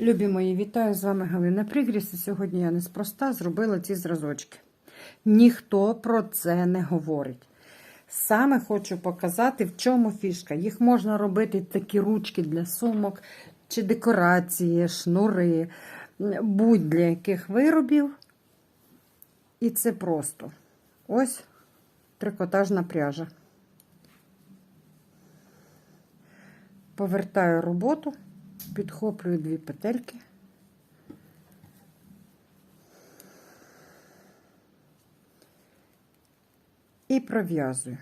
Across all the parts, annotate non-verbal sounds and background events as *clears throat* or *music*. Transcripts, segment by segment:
Любі мої, вітаю з вами Галина Пригріс. І сьогодні я неспроста зробила ці зразочки. Ніхто про це не говорить. Саме хочу показати, в чому фішка. Їх можна робити такі ручки для сумок, чи декорації, шнури, будь-для яких виробів. І це просто ось трикотажна пряжа. Повертаю роботу, підхоплюю дві петельки. І пров'язую.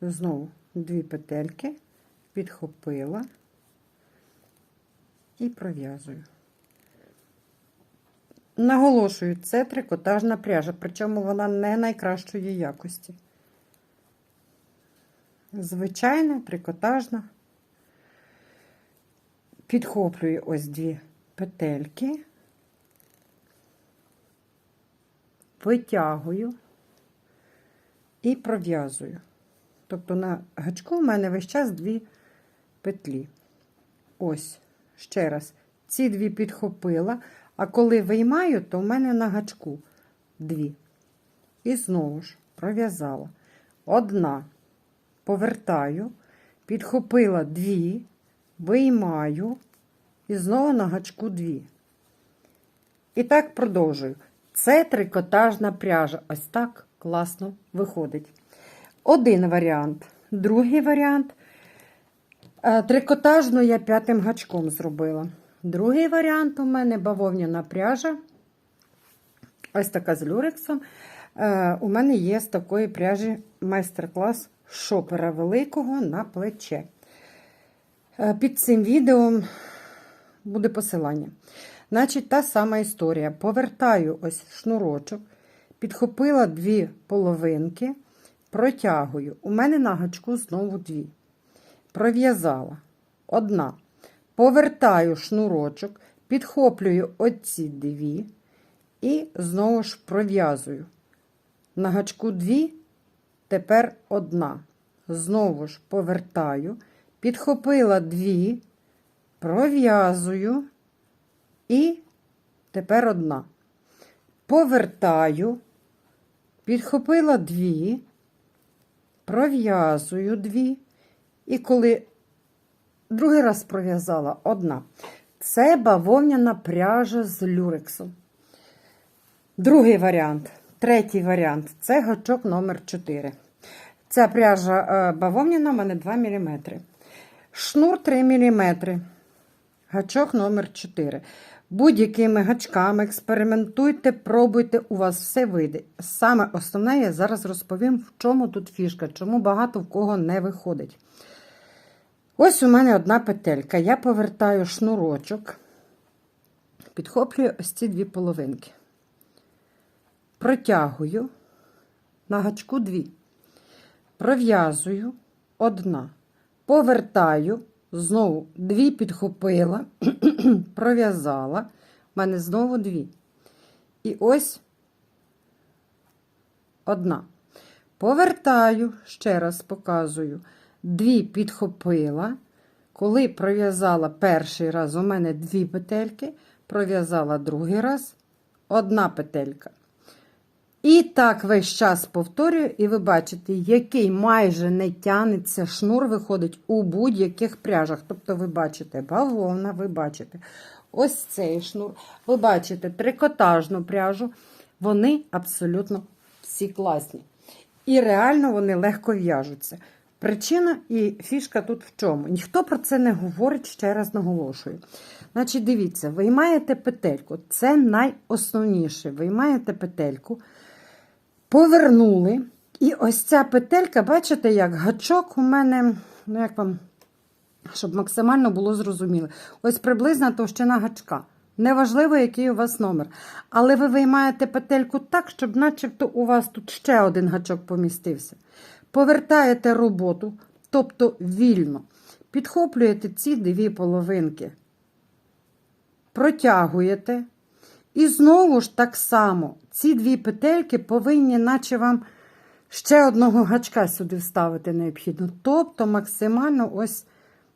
Знову дві петельки, підхопила і пров'язую. Наголошую, це трикотажна пряжа, причому вона не найкращої якості. Звичайна, трикотажна. Підхоплюю ось дві петельки, витягую і пров'язую. Тобто на гачку в мене весь час дві петлі. Ось, ще раз, ці дві підхопила, а коли виймаю, то в мене на гачку дві. І знову ж пров'язала. Одна, повертаю, підхопила дві, виймаю, і знову на гачку дві. І так продовжую. Це трикотажна пряжа. Ось так класно виходить. Один варіант. Другий варіант. Е, Трикотажну я п'ятим гачком зробила. Другий варіант у мене бавовняна пряжа. Ось така з люрексом. Е, У мене є з такої пряжі майстер-клас шопера великого на плече. Е, Під цим відео буде посилання. Значить, та сама історія. Повертаю ось шнурочок, підхопила дві половинки, протягую. У мене на гачку знову дві. Пров'язала. Одна. Повертаю шнурочок, підхоплюю оці дві і знову ж пров'язую. На гачку дві, тепер одна. Знову ж повертаю, підхопила дві, пров'язую і тепер одна. Повертаю, підхопила дві, пров'язую дві, і коли другий раз пров'язала одна. Це бавовняна пряжа з люрексом. Другий варіант, третій варіант це гачок номер 4. Ця пряжа е, бавовняна в мене 2 мм. Шнур 3 мм. Гачок номер 4. Будь-якими гачками експериментуйте, пробуйте, у вас все вийде. Саме основне, я зараз розповім, в чому тут фішка, чому багато в кого не виходить. Ось у мене одна петелька. Я повертаю шнурочок, підхоплюю ось ці дві половинки. Протягую на гачку дві. Пров'язую одна. Повертаю, знову дві підхопила, *clears throat* пров'язала. У мене знову дві. І ось одна. Повертаю, ще раз показую. Дві підхопила. Коли пров'язала перший раз, у мене дві петельки, пров'язала другий раз одна петелька. І так весь час повторюю, і ви бачите, який майже не тянеться шнур виходить у будь-яких пряжах. Тобто, ви бачите бавовна, ви бачите ось цей шнур, ви бачите трикотажну пряжу. Вони абсолютно всі класні. І реально вони легко в'яжуться. Причина і фішка тут в чому? Ніхто про це не говорить, ще раз наголошую. Значить, дивіться, виймаєте петельку, це найосновніше. Виймаєте петельку, повернули. І ось ця петелька, бачите, як гачок у мене, ну як вам, щоб максимально було зрозуміло. Ось приблизна товщина гачка. Неважливо, який у вас номер. Але ви виймаєте петельку так, щоб начебто у вас тут ще один гачок помістився. Повертаєте роботу, тобто вільно. Підхоплюєте ці дві половинки, протягуєте. І знову ж так само ці дві петельки повинні, наче вам ще одного гачка сюди вставити необхідно. Тобто максимально ось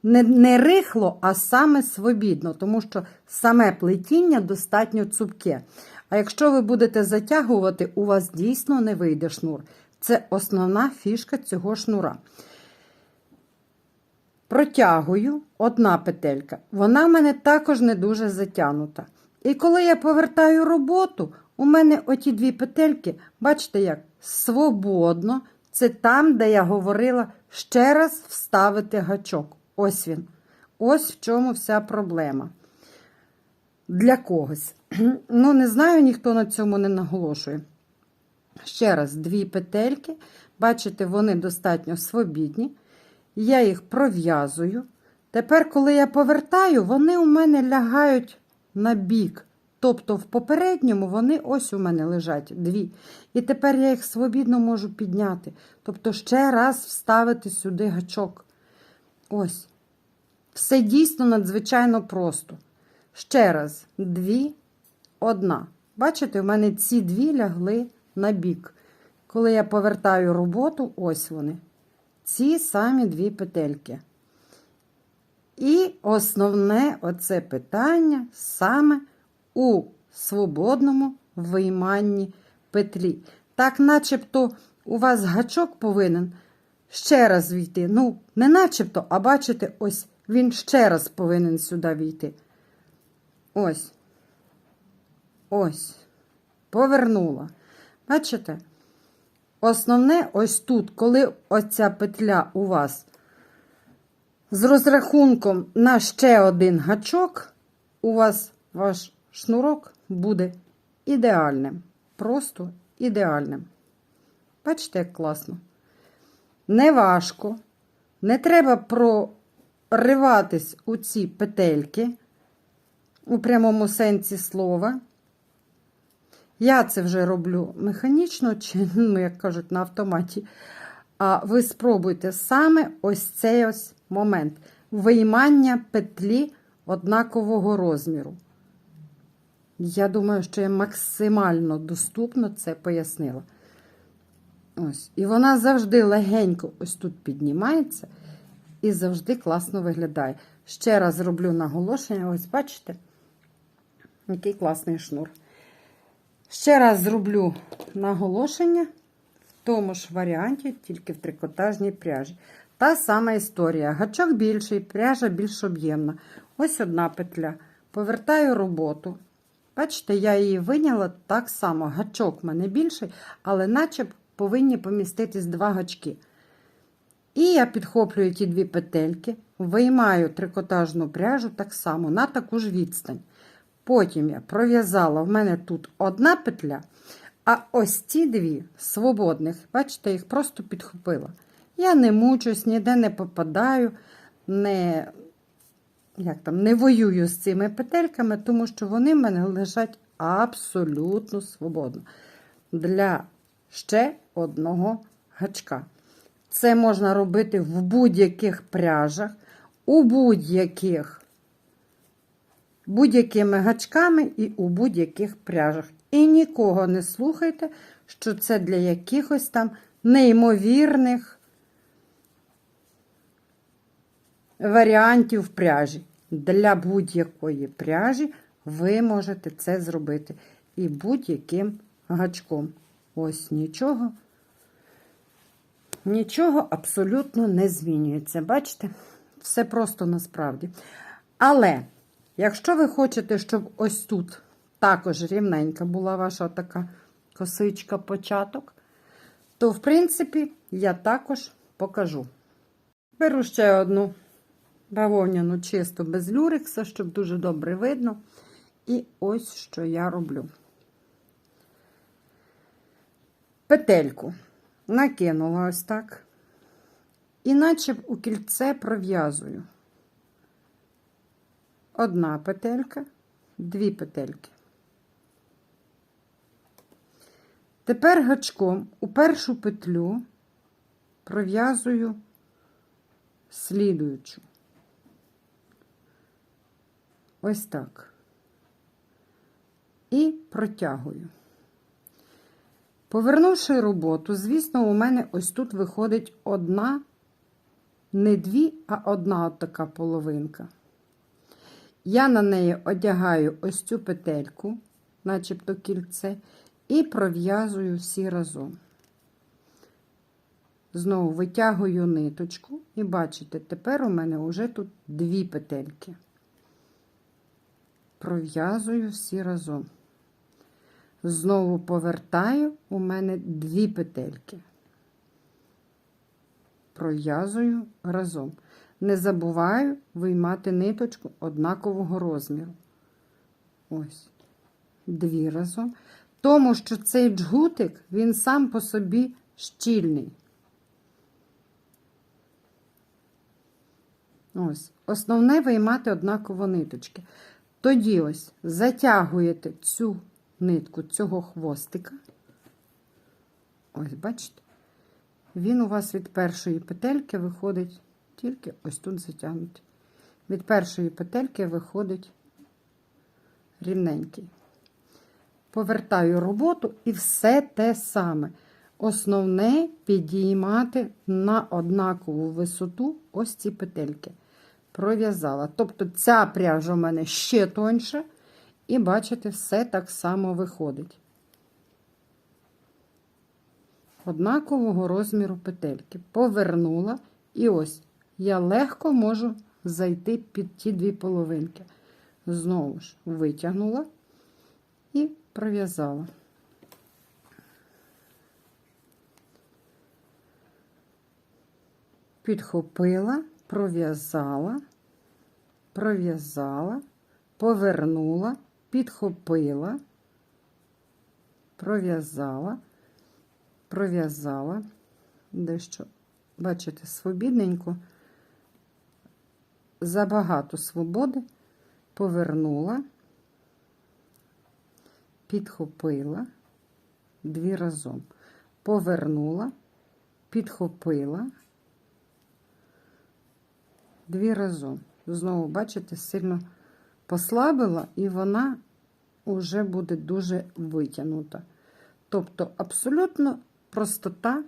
не, не рихло, а саме свобідно, тому що саме плетіння достатньо цупке. А якщо ви будете затягувати, у вас дійсно не вийде шнур. Це основна фішка цього шнура. Протягую одна петелька. Вона в мене також не дуже затягнута. І коли я повертаю роботу, у мене оті дві петельки, бачите як, свободно. Це там, де я говорила ще раз вставити гачок. Ось він. Ось в чому вся проблема. Для когось. *clears throat* Ну, не знаю, ніхто на цьому не наголошує. Ще раз, дві петельки. Бачите, вони достатньо свобідні. Я їх пров'язую. Тепер, коли я повертаю, вони у мене лягають на бік. Тобто, в попередньому вони ось у мене лежать дві. І тепер я їх свобідно можу підняти. Тобто, ще раз вставити сюди гачок. Ось. Все дійсно надзвичайно просто. Ще раз, дві, одна. Бачите, у мене ці дві лягли на бік. Коли я повертаю роботу, ось вони. Ці самі дві петельки. І основне оце питання саме у свободному вийманні петлі. Так, начебто, у вас гачок повинен ще раз війти. Ну, не начебто, а бачите, ось він ще раз повинен сюди війти. Ось. Ось. Повернула. Бачите? Основне ось тут, коли оця петля у вас з розрахунком на ще один гачок, у вас ваш шнурок буде ідеальним. Просто ідеальним. Бачите, як класно. Не важко. Не треба прориватись у ці петельки у прямому сенсі слова. Я це вже роблю механічно, чи, ну, як кажуть, на автоматі. А ви спробуйте саме ось цей ось момент виймання петлі однакового розміру. Я думаю, що я максимально доступно це пояснила. Ось. І вона завжди легенько ось тут піднімається і завжди класно виглядає. Ще раз зроблю наголошення, ось бачите, який класний шнур. Ще раз зроблю наголошення тому ж варіанті, тільки в трикотажній пряжі. Та сама історія. Гачок більший, пряжа більш об'ємна. Ось одна петля. Повертаю роботу. Бачите, я її виняла так само. Гачок в мене більший, але наче повинні поміститись два гачки. І я підхоплюю ті дві петельки, виймаю трикотажну пряжу так само на таку ж відстань. Потім я пров'язала, в мене тут одна петля, а ось ці дві свободних, бачите, їх просто підхопила. Я не мучусь, ніде не попадаю, не, як там, не воюю з цими петельками, тому що вони в мене лежать абсолютно свободно. Для ще одного гачка. Це можна робити в будь-яких пряжах, у будь-яких будь-якими гачками і у будь-яких пряжах. І нікого не слухайте, що це для якихось там неймовірних варіантів пряжі. Для будь-якої пряжі ви можете це зробити. І будь-яким гачком. Ось нічого. Нічого абсолютно не змінюється. Бачите? Все просто насправді. Але, якщо ви хочете, щоб ось тут також рівненька була ваша така косичка початок, то, в принципі, я також покажу. Беру ще одну бавовняну чисту без люрикса, щоб дуже добре видно. І ось що я роблю. Петельку накинула ось так. І наче у кільце пров'язую. Одна петелька, дві петельки. Тепер гачком у першу петлю пров'язую слідуючу. Ось так. І протягую. Повернувши роботу, звісно, у мене ось тут виходить одна не дві, а одна така половинка. Я на неї одягаю ось цю петельку, начебто кільце, і пров'язую всі разом. Знову витягую ниточку, і бачите, тепер у мене вже тут дві петельки. Пров'язую всі разом. Знову повертаю, у мене дві петельки. Пров'язую разом. Не забуваю виймати ниточку однакового розміру. Ось, дві разом. Тому що цей джгутик, він сам по собі щільний. Ось, основне виймати однаково ниточки. Тоді ось затягуєте цю нитку цього хвостика. Ось, бачите? Він у вас від першої петельки виходить тільки ось тут затягнутий. Від першої петельки виходить рівненький. Повертаю роботу і все те саме. Основне підіймати на однакову висоту ось ці петельки. Пров'язала. Тобто ця пряжа у мене ще тоньша, і бачите, все так само виходить. Однакового розміру петельки. Повернула, і ось я легко можу зайти під ті дві половинки. Знову ж витягнула пров'язала. Підхопила, пров'язала, пров'язала, повернула, підхопила, пров'язала, пров'язала, дещо, бачите, свобідненько, забагато свободи, повернула, підхопила, дві разом, повернула, підхопила, дві разом. Знову, бачите, сильно послабила, і вона вже буде дуже витягнута. Тобто, абсолютно простота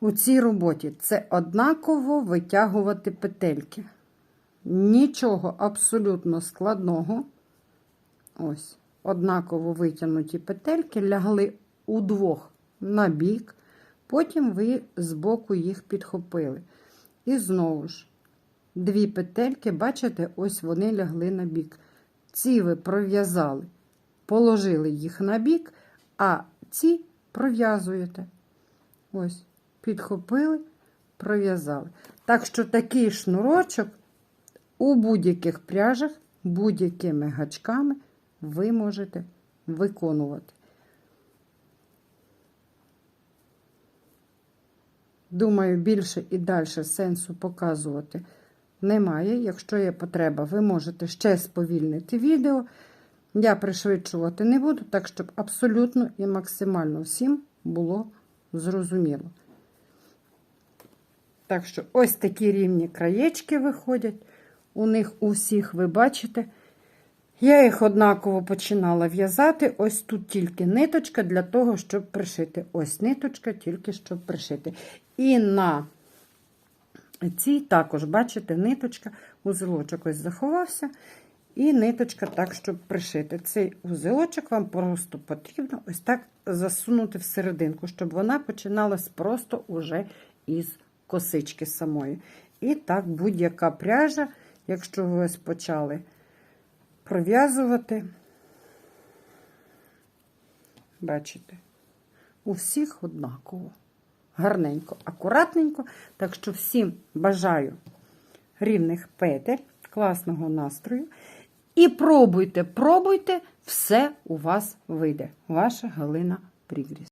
у цій роботі це однаково витягувати петельки. Нічого абсолютно складного. Ось, однаково витягнуті петельки лягли удвох на бік, потім ви збоку їх підхопили. І знову ж, дві петельки, бачите, ось вони лягли на бік. Ці ви пров'язали, положили їх на бік, а ці пров'язуєте. Ось, підхопили, пров'язали. Так що такий шнурочок у будь-яких пряжах, будь-якими гачками ви можете виконувати. Думаю, більше і далі сенсу показувати немає. Якщо є потреба, ви можете ще сповільнити відео. Я пришвидшувати не буду, так щоб абсолютно і максимально всім було зрозуміло. Так що, ось такі рівні краєчки виходять. У них у всіх, ви бачите, я їх однаково починала в'язати. Ось тут тільки ниточка для того, щоб пришити. Ось ниточка, тільки щоб пришити. І на цій також, бачите, ниточка, узелочок ось заховався. І ниточка так, щоб пришити. Цей узелочок вам просто потрібно ось так засунути всерединку, щоб вона починалась просто уже із косички самої. І так, будь-яка пряжа, якщо ви ось почали пров'язувати, бачите, у всіх однаково. Гарненько, акуратненько. Так що всім бажаю рівних петель, класного настрою. І пробуйте, пробуйте, все у вас вийде. Ваша Галина Прігріс.